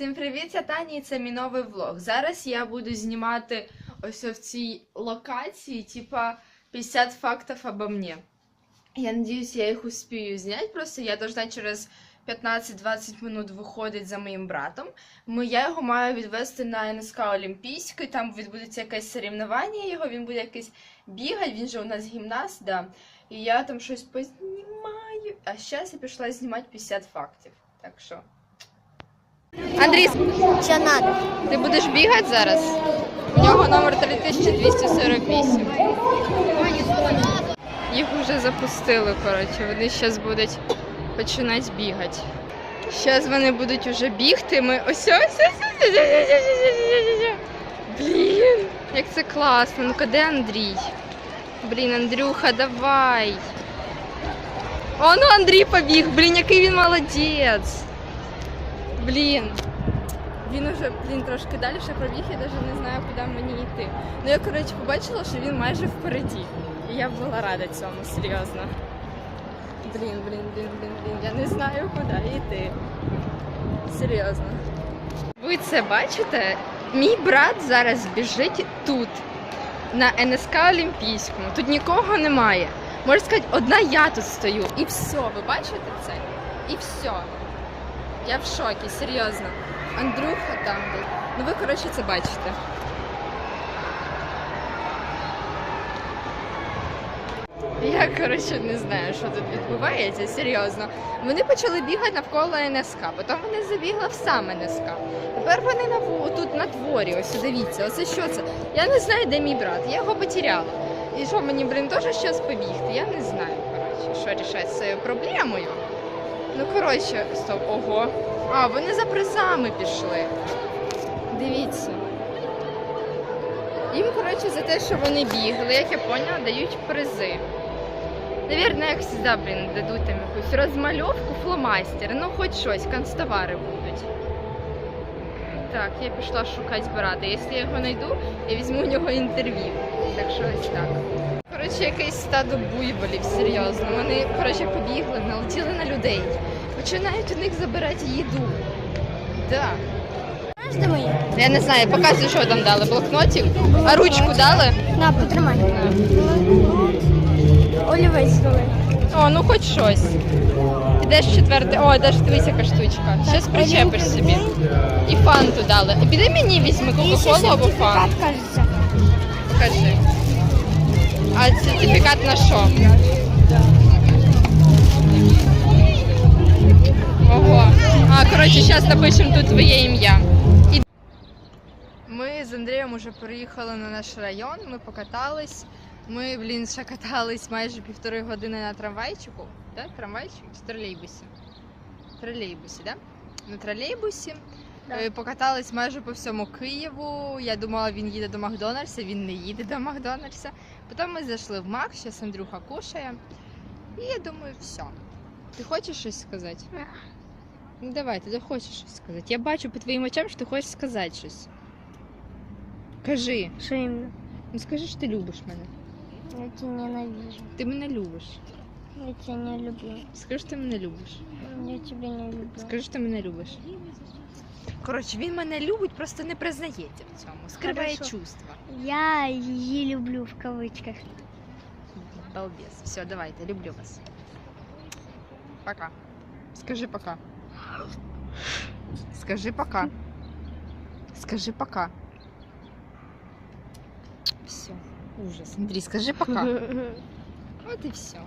Всім привіт, я Таня, і це мій новий влог. Зараз я буду знімати ось в цій локації, типа 50 фактів обо мне. Я надіюсь, я їх успію зняти. Просто я должна через 15-20 минут виходити за моїм братом. Я його маю відвести на НСК Олімпійський, там відбудеться якесь соревнування його, він буде якийсь бігати, він же у нас гімнаст, да. І я там щось познімаю. А зараз я пішла знімати 50 фактів. Так що. Андрій, Чанат. ти будеш бігати зараз? У нього номер 3248. Їх вже запустили, коротше, вони зараз будуть починати бігати. Зараз вони будуть вже бігти. Ми ось ось. Блін, як це класно. Ну-ка, де Андрій? Блін, Андрюха, давай. О, ну Андрій побіг, блін, який він молодець. Блін. Він уже, блін, трошки далі пробіг, я навіть не знаю, куди мені йти. Ну я, коротше, побачила, що він майже впереді. І я була рада цьому, серйозно. Блін, блін, блін, блін, блін. Я не знаю, куди йти. Серйозно. Ви це бачите? Мій брат зараз біжить тут, на НСК Олімпійському. Тут нікого немає. Можна сказати, одна я тут стою. І все, ви бачите це? І все. Я в шокі, серйозно. Андрюха там був. Ну ви, коротше, це бачите. Я, коротше, не знаю, що тут відбувається, серйозно. Вони почали бігати навколо НСК, потім вони забігли в сам НСК. Тепер вони на тут на дворі, ось дивіться, оце що це? Я не знаю, де мій брат, я його потеряла. І що мені, блін, теж зараз побігти? Я не знаю, коротше, що рішати з цією проблемою. Ну, коротше, стоп, ого. А, вони за призами пішли. Дивіться. Їм, коротше, за те, що вони бігли, як я поняла, дають призи. Навірно, як завжди, блін, дадуть там якусь розмальовку, фломастери, ну хоч щось, канцтовари будуть. Так, я пішла шукати брата. Якщо я його знайду, я візьму у нього інтерв'ю. Так що ось так. Коротше, якесь стадо буйволів, серйозно. Вони, коротше, побігли, налетіли на людей. Починають у них забирати їду. Да. Мої? Я не знаю, показуй, що там дали. Блокнотик. А ручку дали? На, потримай. Олівець дали. О, ну хоч щось. Ідеш четвертий. О, ідеш дивись, яка штучка. Щас причепиш собі. І фанту дали. Піди мені візьми кока-колу або фан. кажеться. Покажи. А сертифікат на що? Ого. А, коротше, зараз напишемо тут твоє ім'я. І- Ми з Андрієм уже приїхали на наш район, ми покатались. Ми, блін, ще катались майже півтори години на трамвайчику. Да? Трамвайчик чи тролейбусі? Тролейбусі, да? На тролейбусі. Да. Е, Покатались майже по всьому Києву. Я думала, він їде до Макдональдса, він не їде до Макдональдса. Потім ми зайшли в Мак, зараз Андрюха кушає. І я думаю, все. Ти хочеш щось сказати? Ага. Ну давай, ти хочеш щось сказати. Я бачу по твоїм очам, що ти хочеш сказати щось. Кажи. Що іменно? Ну скажи, що ти любиш мене. Я тебе ненавижу. Ти мене любиш. Я тебя не люблю. Скажи, що ти мене любиш. Я тебя не люблю. Скажи, що ти мене любиш. Коротше, він мене любить, просто не признається в цьому. Скриває Хорошо. чувства. Я її люблю в кавичках. Балбес. Все, давайте, люблю вас. Пока. Скажи пока. Скажи пока. Скажи пока. Все. Ужас. Андрій, скажи пока. От і все.